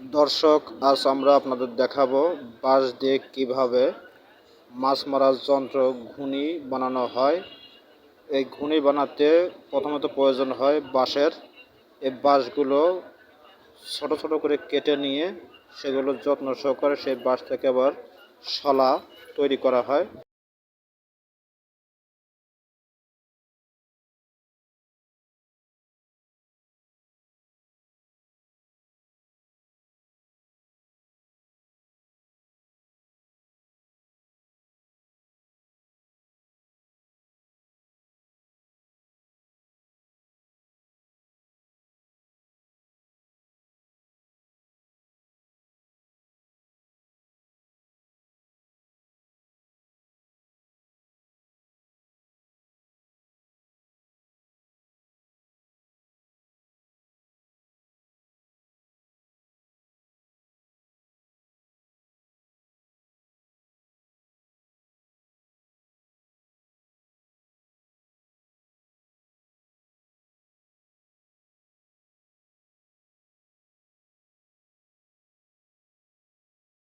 দর্শক, আজ আমরা আপনাদের দেখাবো বাঁশ দিয়ে কীভাবে মাছ মারার যন্ত্র ঘুনি বানানো হয়। এই ঘুনি বানাতে প্রথমত প্রয়োজন হয় বাঁশের। এই বাঁশগুলো ছোট ছোট করে কেটে নিয়ে সেগুলো যত্ন সহকারে সেই বাঁশ থেকে আবার শলা তৈরি করা হয়।